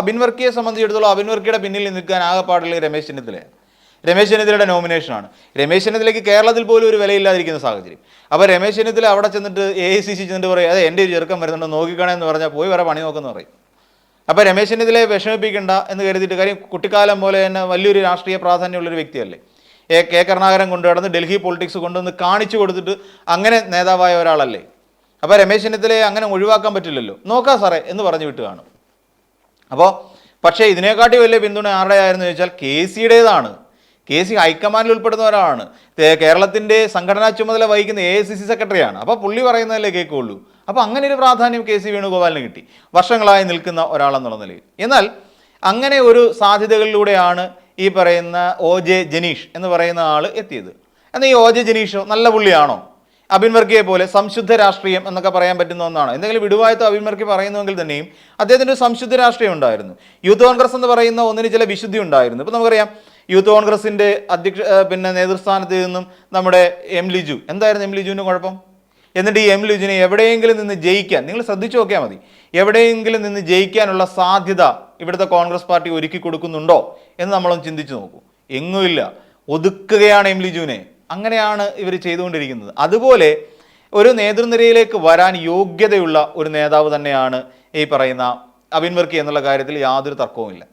അബിൻ വർക്കിയെ സംബന്ധിച്ചിടത്തോളം അബിൻ വർക്കിയുടെ പിന്നിൽ നിൽക്കാൻ ആകെപ്പാടുള്ള രമേശ് ചെന്നിത്തലയാണ്. രമേശ് ചെന്നിത്തലയുടെ നോമിനേഷനാണ് രമേശ് ചെന്നിത്തലയ്ക്ക് കേരളത്തിൽ പോലും ഒരു വിലയില്ലാതിരിക്കുന്ന സാഹചര്യം. അപ്പോൾ രമേശ് ചെന്നിത്തല അവിടെ ചെന്നിട്ട് എ ഐ സി സി ചെന്നിട്ട് പറയും അതെ എന്റെ ഒരു ചെറുക്കം വരുന്നുണ്ട് നോക്കിക്കണമെന്ന് പറഞ്ഞാൽ പോയി വരെ പണി നോക്കുന്നു പറയും. അപ്പോൾ രമേശ് ചെന്നിത്തലയെ വിഷമിപ്പിക്കണ്ട എന്ന് കരുതിയിട്ട് കാര്യം കുട്ടിക്കാലം പോലെ തന്നെ വലിയൊരു രാഷ്ട്രീയ പ്രാധാന്യമുള്ളൊരു വ്യക്തിയല്ലേ. എ കെ കരുണാകരൻ കൊണ്ടു നടന്ന് ഡൽഹി പൊളിറ്റിക്സ് കൊണ്ടുവന്ന് കാണിച്ചു കൊടുത്തിട്ട് അങ്ങനെ നേതാവായ ഒരാളല്ലേ. അപ്പോൾ രമേശ് ചെന്നിത്തലയെ അങ്ങനെ ഒഴിവാക്കാൻ പറ്റില്ലല്ലോ. നോക്കാം സാറേ എന്ന് പറഞ്ഞു വിട്ട് കാണും. അപ്പോൾ പക്ഷേ ഇതിനെക്കാട്ടി വലിയ പിന്തുണ ആരുടെയായിരുന്നു ചോദിച്ചാൽ കെ സിയുടേതാണ്. കെ സി ഹൈക്കമാൻഡിൽ ഉൾപ്പെടുന്ന ഒരാളാണ് കേരളത്തിന്റെ സംഘടനാ ചുമതല വഹിക്കുന്ന എ സി സി സെക്രട്ടറിയാണ്. അപ്പോൾ പുള്ളി പറയുന്നതല്ലേ കേൾക്കുള്ളൂ അപ്പോൾ അങ്ങനെ ഒരു പ്രാധാന്യം കെ സി വേണുഗോപാലിന് കിട്ടി. വർഷങ്ങളായി നിൽക്കുന്ന ഒരാളെന്നുള്ള നിലയിൽ. എന്നാൽ അങ്ങനെ ഒരു സാധ്യതകളിലൂടെയാണ് ഈ പറയുന്ന ഒ ജെ ജനീഷ് എന്ന് പറയുന്ന ആൾ എത്തിയത്. എന്നാൽ ഈ ഒ ജെ ജനീഷോ നല്ല പുള്ളിയാണോ? വർക്കിയെ പോലെ സംശുദ്ധ രാഷ്ട്രീയം എന്നൊക്കെ പറയാൻ പറ്റുന്ന ഒന്നാണ്. എന്തെങ്കിലും വിടുവായത്തോ അഭിമർഗി പറയുന്നുവെങ്കിൽ തന്നെയും അദ്ദേഹത്തിന്റെ ഒരു സംശുദ്ധ രാഷ്ട്രീയം ഉണ്ടായിരുന്നു. യൂത്ത് കോൺഗ്രസ് എന്ന് പറയുന്ന ഒന്നിന് ചില വിശുദ്ധി ഉണ്ടായിരുന്നു. ഇപ്പം നമുക്കറിയാം യൂത്ത് കോൺഗ്രസിന്റെ അധ്യക്ഷ പിന്നെ നേതൃസ്ഥാനത്ത് നിന്നും നമ്മുടെ എം ലിജു. എന്തായിരുന്നു എം ലിജുവിന്റെ കുഴപ്പം? എന്നിട്ട് ഈ എം ലിജുവിനെ എവിടെയെങ്കിലും നിന്ന് ജയിക്കാൻ നിങ്ങൾ ശ്രദ്ധിച്ചു നോക്കിയാൽ മതി. എവിടെയെങ്കിലും നിന്ന് ജയിക്കാനുള്ള സാധ്യത ഇവിടുത്തെ കോൺഗ്രസ് പാർട്ടി ഒരുക്കി കൊടുക്കുന്നുണ്ടോ എന്ന് നമ്മളൊന്ന് ചിന്തിച്ചു നോക്കൂ. എങ്ങുമില്ല ഒതുക്കുകയാണ് എം ലിജുവിനെ. അങ്ങനെയാണ് ഇവർ ചെയ്തുകൊണ്ടിരിക്കുന്നത്. അതുപോലെ ഒരു നേതൃനിരയിലേക്ക് വരാൻ യോഗ്യതയുള്ള ഒരു നേതാവ് തന്നെയാണ് ഈ പറയുന്ന അബിൻ വർക്കി എന്നുള്ള കാര്യത്തിൽ യാതൊരു തർക്കവുമില്ല.